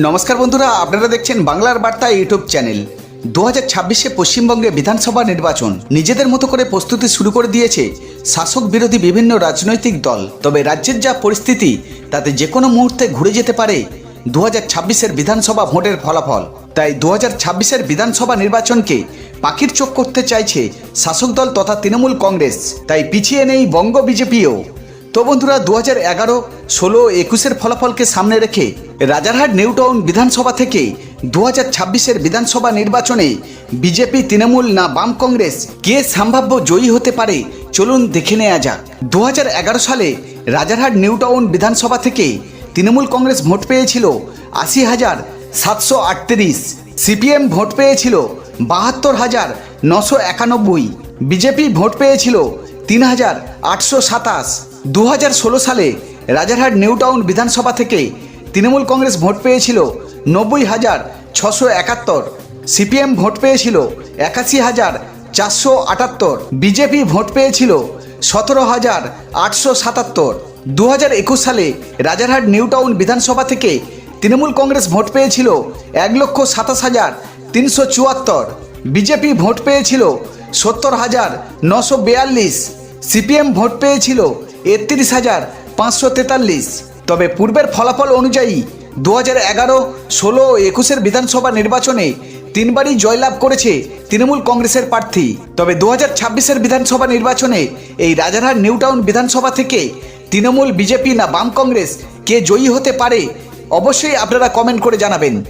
নমস্কার বন্ধুরা, আপনারা দেখছেন বাংলার বার্তা ইউটিউব চ্যানেল। দু হাজার ছাব্বিশে পশ্চিমবঙ্গে বিধানসভা নির্বাচন নিজেদের মতো করে প্রস্তুতি শুরু করে দিয়েছে শাসক বিরোধী বিভিন্ন রাজনৈতিক দল। তবে রাজ্যের যা পরিস্থিতি, তাতে যে কোনো মুহূর্তে ঘুরে যেতে পারে দু হাজার ছাব্বিশের বিধানসভা ভোটের ফলাফল। তাই দু হাজার ছাব্বিশের বিধানসভা নির্বাচনকে পাখির চোখ করতে চাইছে শাসক দল তথা তৃণমূল কংগ্রেস। তাই পিছিয়ে নেই বঙ্গ বিজেপিও। তো বন্ধুরা, দু হাজার এগারো, ষোলো, একুশের ফলাফলকে সামনে রেখে রাজারহাট নিউটাউন বিধানসভা থেকে দু হাজার ছাব্বিশের বিধানসভা নির্বাচনে বিজেপি, তৃণমূল না বাম কংগ্রেস, কে সম্ভাব্য জয়ী হতে পারে? চলুন দেখে নেওয়া যাক। দু হাজার এগারো সালে রাজারহাট নিউটাউন বিধানসভা থেকে তৃণমূল কংগ্রেস ভোট পেয়েছিল আশি হাজার সাতশো আটত্রিশ। সিপিএম ভোট পেয়েছিল বাহাত্তর হাজার নশো একানব্বই। বিজেপি ভোট পেয়েছিল তিন হাজার আটশো সাতাশ। দু সালে রাজারহাট নিউটাউন বিধানসভা থেকে তৃণমূল কংগ্রেস ভোট পেয়েছিল নব্বই হাজার ছশো একাত্তর, সিপিএম ভোট পেয়েছিল একাশি হাজার চারশো আটাত্তর, বিজেপি ভোট পেয়েছিল সতেরো হাজার আটশো সাতাত্তর। দু হাজার একুশ সালে রাজারহাট নিউটাউন বিধানসভা থেকে তৃণমূল কংগ্রেস ভোট পেয়েছিল এক লক্ষ সাতাশ হাজার তিনশো চুয়াত্তর, বিজেপি ভোট পেয়েছিল সত্তর হাজার নশো বিয়াল্লিশ, সিপিএম ভোট পেয়েছিল একত্রিশ হাজার পাঁচশো তেতাল্লিশ। তবে পূর্বের ফলাফল অনুযায়ী দু হাজার এগারো, ষোলো ও একুশের বিধানসভা নির্বাচনে তিনবারই জয়লাভ করেছে তৃণমূল কংগ্রেসের প্রার্থী। তবে দু হাজার ছাব্বিশের বিধানসভা নির্বাচনে এই রাজারহাট নিউটাউন বিধানসভা থেকে তৃণমূল বিজেপি না বাম কংগ্রেস কে জয়ী হতে পারে, অবশ্যই আপনারা কমেন্ট করে জানাবেন।